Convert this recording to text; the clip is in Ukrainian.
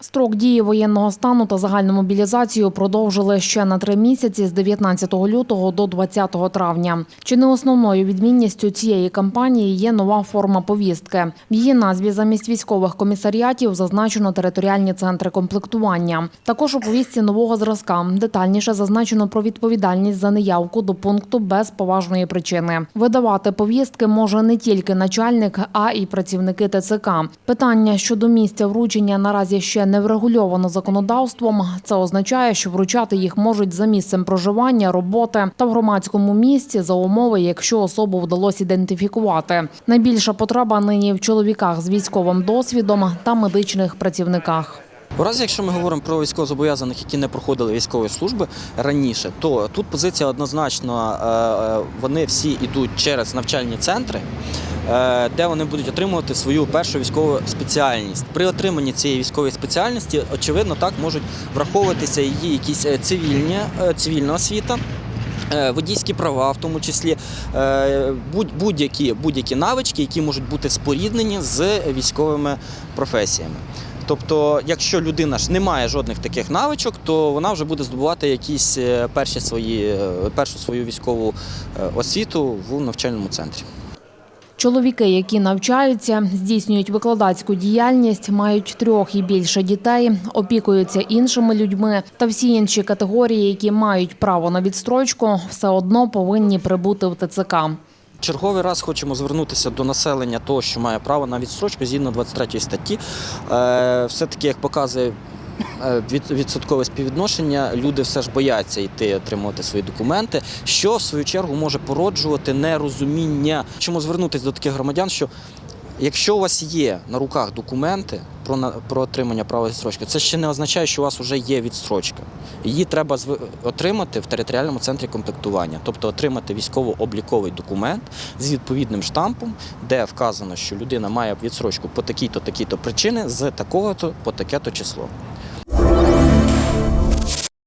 Строк дії воєнного стану та загальну мобілізацію продовжили ще на три місяці з 19 лютого до 20 травня. Чи не основною відмінністю цієї кампанії є нова форма повістки? В її назві замість військових комісаріатів зазначено територіальні центри комплектування. Також у повістці нового зразка детальніше зазначено про відповідальність за неявку до пункту без поважної причини. Видавати повістки може не тільки начальник, а й працівники ТЦК. Питання щодо місця вручення наразі ще не врегульовано законодавством. Це означає, що вручати їх можуть за місцем проживання, роботи та в громадському місці за умови, якщо особу вдалося ідентифікувати. Найбільша потреба нині в чоловіках з військовим досвідом та медичних працівниках. У разі, якщо ми говоримо про військовозобов'язаних, які не проходили військової служби раніше, то тут позиція однозначно, е, е, вони всі йдуть через навчальні центри, е, де вони будуть отримувати свою першу військову спеціальність. При отриманні цієї військової спеціальності, очевидно, так можуть враховуватися її якісь цивільні, цивільна освіта. Водійські права, в тому числі будь- будь-які будь-які навички, які можуть бути споріднені з військовими професіями. Тобто, якщо людина ж не має жодних таких навичок, то вона вже буде здобувати якісь е, перші свої, е, першу свою військову е, освіту в навчальному центрі. Чоловіки, які навчаються, здійснюють викладацьку діяльність, мають трьох і більше дітей, опікуються іншими людьми та всі інші категорії, які мають право на відстрочку, все одно повинні прибути в ТЦК. Черговий раз хочемо звернутися до населення того, що має право на відстрочку згідно 23 статті. Е, Все-таки, як показує е, відсоткове співвідношення, люди все ж бояться йти отримувати свої документи, що в свою чергу може породжувати нерозуміння. Чому звернутися до таких громадян, що якщо у вас є на руках документи про, про отримання права відстрочки, це ще не означає, що у вас вже є відстрочка. Її треба отримати в територіальному центрі комплектування, тобто отримати військово-обліковий документ з відповідним штампом, де вказано, що людина має відстрочку по такій-то, такій-то причини з такого-то по таке-то число.